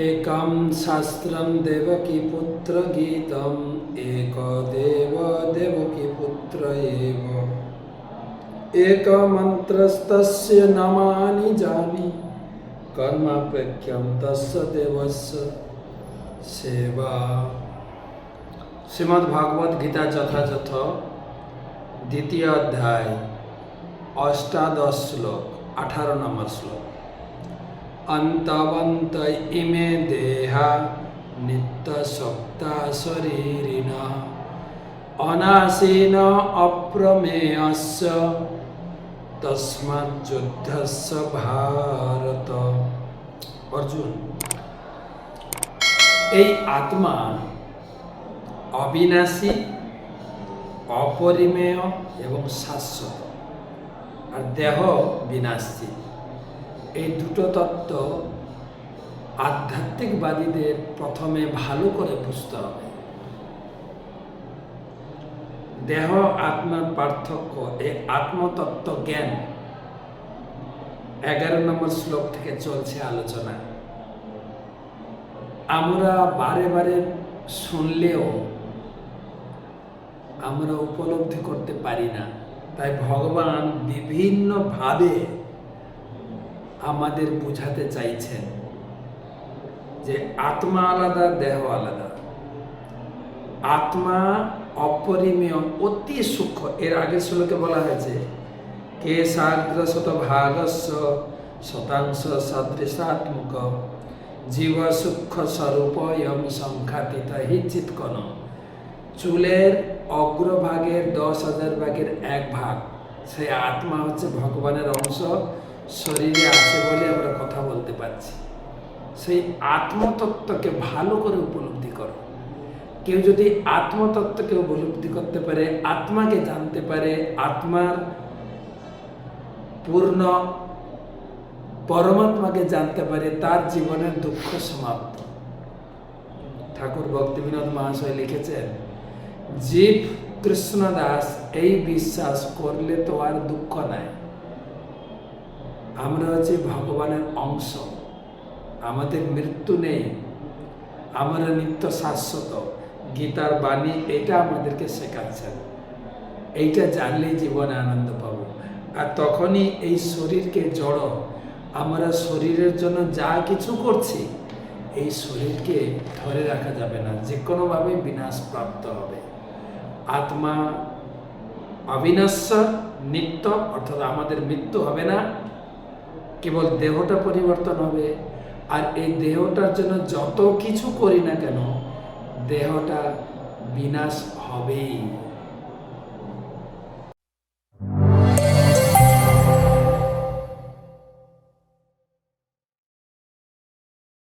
एकं शास्त्रं देवकीपुत्रगीतम् एकदेव देवकीपुत्र एव एकमन्त्रस्तस्य नामानि जानि कर्मापेक्षं तस्य देवस्य সেবা শ্রীমদ্ ভাগবত গীতা যথাযথ দ্বিতীয় অধ্যায় অষ্টাদশ শ্লোক আঠারো নম্বর শ্লোক অন্তবন্ত ইমে দেহা নিত্য সপ্তা শরীরিণ অনাসীন অপ্রমেয়স্য তস্মাৎ যুদ্ধস্য ভারত অর্জুন এই আত্মা অবিনাশী, অপরিমেয় এবং শাশ্বত। আর দেহ বিনাশী। এই দুটো তত্ত্ব আধ্যাত্মিকবাদীদের প্রথমে ভালো করে বুঝতে হবে। দেহ আত্মার পার্থক্য, এই আত্মতত্ত্ব জ্ঞান এগারো নম্বর শ্লোক থেকে চলছে আলোচনা। আমরা বারে বারে শুনলেও আমরা উপলব্ধি করতে পারি না। তাই ভগবান বিভিন্নভাবে আমাদের বুঝাতে চাইছেন যে আত্মা আলাদা, দেহ আলাদা। আত্মা অপরিমেয়, অতি সূক্ষ্ম। এর আগের শ্লোকে বলা হয়েছে, কে সাগ্র শত ভাগস্য শতাংশ সদৃশাত্মক, জীব সূক্ষ্ম স্বরূপ ইয়ম সংখ্যাতীত হি চিৎকন। চুলের অগ্রভাগের দশ হাজার ভাগের এক ভাগ। সেই আত্মা হচ্ছে ভগবানের অংশ। শরীরে আছে বলে আমরা কথা বলতে পারছি। সেই আত্মতত্ত্বকে ভালো করে উপলব্ধি করো। কেউ যদি আত্মতত্ত্বকে উপলব্ধি করতে পারে, আত্মাকে জানতে পারে, আত্মার পূর্ণ পরমাত্মাকে জানতে পারে, তার জীবনের দুঃখ সমাপ্ত। ঠাকুর ভক্তিবিনোদ মহাশয় লিখেছেন, জীব কৃষ্ণ দাস এই বিশ্বাস করলে তো আর দুঃখ নাই। আমরা হচ্ছে ভগবানের অংশ, আমাদের মৃত্যু নেই, আমরা নিত্য শাশ্বত। গীতার বাণী এটা আমাদেরকে শেখাচ্ছেন এইটা জানলেই জীবনে আনন্দ পাবো। আর তখনই এই শরীরকে জড়ো। আমরা শরীরের জন্য যা কিছু করছি, এই শরীরকে ধরে রাখা যাবে না। যে কোনোভাবে বিনাশ প্রাপ্ত হবে। আত্মা অবিনশ্বর নিত্য, অর্থাৎ আমাদের মৃত্যু হবে না। কেবল দেহটা পরিবর্তন হবে। আর এই দেহটার জন্য যত কিছু করি না কেন, দেহটা বিনাশ হবেই।